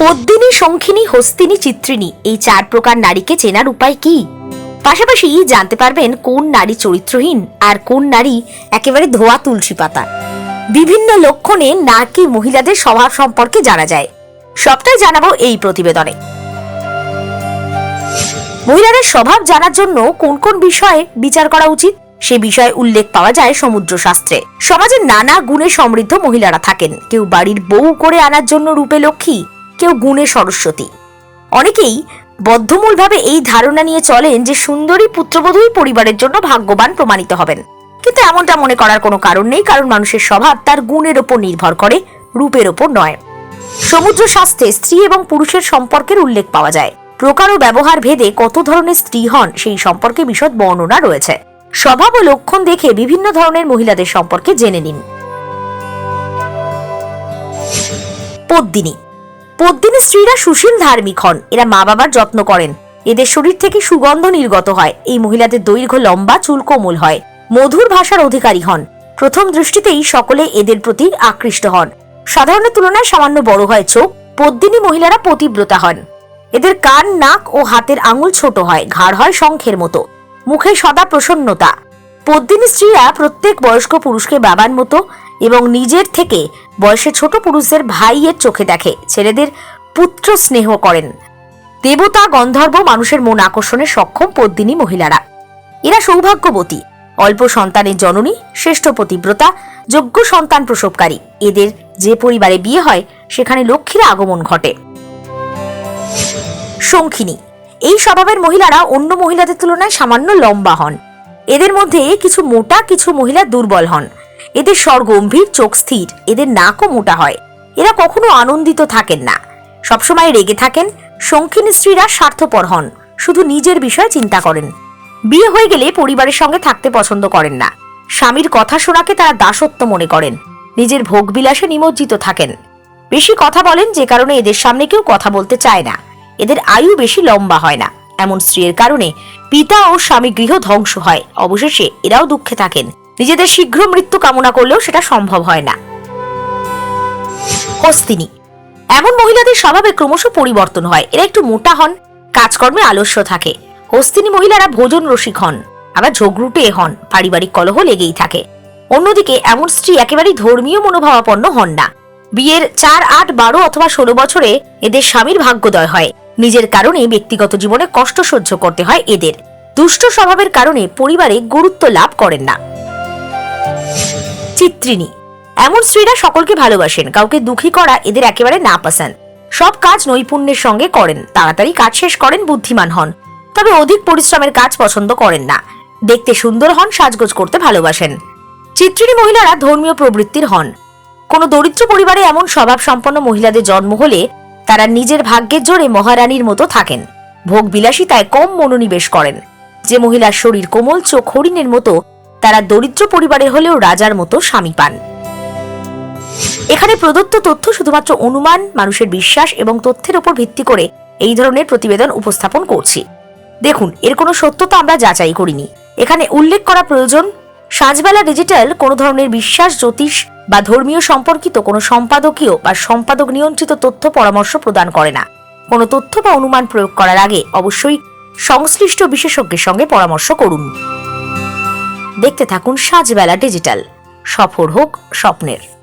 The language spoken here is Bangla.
পদ্মিনী, শঙ্খিনী, হস্তিনী, চিত্রিণী, এই চার প্রকার নারীকে চেনার উপায় কি? পাশাপাশি জানতে পারবেন কোন নারী চরিত্রহীন আর কোন নারী একেবারে ধোয়া তুলসী পাতা। বিভিন্ন লক্ষণে নাকি মহিলাদের স্বভাব সম্পর্কে জানা যায়। সবটাই জানাব এই প্রতিবেদনে। মহিলাদের স্বভাব জানার জন্য কোন কোন বিষয়ে বিচার করা উচিত? সে বিষয়ে উল্লেখ পাওয়া যায় সমুদ্র শাস্ত্রে। সমাজের নানা গুণে সমৃদ্ধ মহিলারা থাকেন। কেউ বাড়ির বউ করে আনার জন্য রূপে লক্ষ্মী কেউ গুণে সরস্বতী। অনেকেই বদ্ধমূলভাবে এই ধারণা নিয়ে চলেন যে সুন্দরী পুত্রবধূই পরিবারের জন্য ভাগ্যবান প্রমাণিত হবেন। কিন্তু এমনটা মনে করার কোনো কারণ নেই, কারণ মানুষের স্বভাব তার গুণের ওপর নির্ভর করে, রূপের ওপর নয়। সমুদ্র শাস্ত্রে স্ত্রী এবং পুরুষের সম্পর্কের উল্লেখ পাওয়া যায়। প্রকার ও ব্যবহার ভেদে কত ধরনের স্ত্রী হন সেই সম্পর্কে বিশদ বর্ণনা রয়েছে। স্বভাব ও লক্ষণ দেখে বিভিন্ন ধরনের মহিলাদের সম্পর্কে জেনে নিন। পদ্মিনী পদ্মিনী স্ত্রীরা সুশীল ধার্মিক হন। এরা মা বাবার যত্ন করেন। এদের শরীর থেকে সুগন্ধ নির্গত হয়। এই মহিলাদের দৈর্ঘ্য লম্বা, চুল কোমল হয়। মধুর ভাষার অধিকারী হন। প্রথম দৃষ্টিতেই সকলে এদের প্রতি আকৃষ্ট হন। সাধারণের তুলনায় সামান্য বড় হয় চোখ। পদ্মিনী মহিলারা পতিব্রতা হন। এদের কান, নাক ও হাতের আঙুল ছোট হয়। ঘাড় হয় শঙ্খের মতো। মুখে সদা প্রসন্নতা। পদ্মিনী স্ত্রীরা প্রত্যেক বয়স্ক পুরুষকে বাবার মতো এবং নিজের থেকে বয়সে ছোট পুরুষদের ভাইয়ের চোখে দেখে ছেলেদের পুত্র স্নেহ করেন। দেবতা, গন্ধর্ব মানুষের মন আকর্ষণে সক্ষম পদ্মিনী মহিলারা। এরা সৌভাগ্যবতী। অল্প সন্তানের জননী, শ্রেষ্ঠ পতিব্রতা, যোগ্য সন্তান প্রসবকারী। এদের যে পরিবারে বিয়ে হয়, সেখানে লক্ষ্মীর আগমন ঘটে। শঙ্খিনী। এই স্বভাবের মহিলারা অন্য মহিলাদের তুলনায় সামান্য লম্বা হন। এদের মধ্যে কিছু মোটা, কিছু মহিলা দুর্বল হন। এদের স্বর গম্ভীর, চোখ স্থির, এদের নাকও মোটা হয়। এরা কখনো আনন্দিত থাকেন না। সবসময় রেগে থাকেন। শঙ্খিনী স্ত্রীরা স্বার্থপর হন। শুধু নিজের বিষয়ে চিন্তা করেন। বিয়ে হয়ে গেলে পরিবারের সঙ্গে থাকতে পছন্দ করেন না। স্বামীর কথা শোনাকে তারা দাসত্ব মনে করেন। নিজের ভোগবিলাসে নিমজ্জিত থাকেন। বেশি কথা বলেন যে কারণে এদের সামনে কেউ কথা বলতে চায় না। এদের আয়ু বেশি লম্বা হয় না। এমন স্ত্রীর কারণে পিতা ও স্বামী গৃহ ধ্বংস হয়। অবশেষে এরাও দুঃখে থাকেন। নিজেদের শীঘ্র মৃত্যু কামনা করলেও সেটা সম্ভব হয় না। হস্তিনী এমন মহিলাদের স্বভাবে ক্রমশ পরিবর্তন হয়। এরা একটু মোটা হন, কাজকর্মে আলস্য থাকে। হস্তিনী মহিলারা ভোজন রসিক হন, আবার ঝগড়ুটে হন, পারিবারিক কলহ লেগেই থাকে। অন্যদিকে এমন স্ত্রী একেবারেই ধর্মীয় মনোভাবাপন্ন হন না। বিয়ের চার, আট, বারো অথবা ষোলো বছরে এদের স্বামীর ভাগ্যোদয় হয়। নিজের কারণে ব্যক্তিগত জীবনে কষ্ট সহ্য করতে হয় এদের। দুষ্ট স্বভাবের কারণে পরিবারে গুরুত্ব লাভ করেন না। চিত্রিনী এমন স্ত্রীরা সকলকে ভালোবাসেন, কাউকে দুঃখী করা এদের একেবারে না পাসান সব কাজ নৈপুণ্যের সঙ্গে করেন, তাড়াতাড়ি কাজ শেষ করেন, বুদ্ধিমান হন। তবে অধিক পরিশ্রমের কাজ পছন্দ করেন না। দেখতে সুন্দর হন, সাজগোজ করতে ভালোবাসেন। চিত্রিনী মহিলারা ধর্মীয় প্রবৃত্তির হন। কোনো দরিদ্র পরিবারে এমন স্বভাব সম্পন্ন মহিলাদের জন্ম হলে তারা নিজের ভাগ্যের জোরে মহারানীর মতো থাকেন। ভোগ বিলাসিতায় কম মনোনিবেশ করেন। যে মহিলার শরীর কোমল চোখ হরিণের মতো তারা দরিদ্র পরিবারের হলেও রাজার মতো স্বামী পান। এখানে প্রদত্ত তথ্য শুধুমাত্র অনুমান, মানুষের বিশ্বাস এবং তথ্যের উপর ভিত্তি করে এই ধরনের প্রতিবেদন উপস্থাপন করছি। দেখুন, এর কোনো সত্যতা আমরা যাচাই করিনি। এখানে উল্লেখ করা প্রয়োজন সাঁঝবেলা ডিজিটাল কোনো ধরনের বিশ্বাস, জ্যোতিষ বা ধর্মীয় সম্পর্কিত কোনো সম্পাদকীয় বা সম্পাদক নিয়ন্ত্রিত তথ্য পরামর্শ প্রদান করে না। কোনো তথ্য বা অনুমান প্রয়োগ করার আগে অবশ্যই সংশ্লিষ্ট বিশেষজ্ঞের সঙ্গে পরামর্শ করুন। দেখতে থাকুন সাজবেলা ডিজিটাল। সফর হোক স্বপ্নের।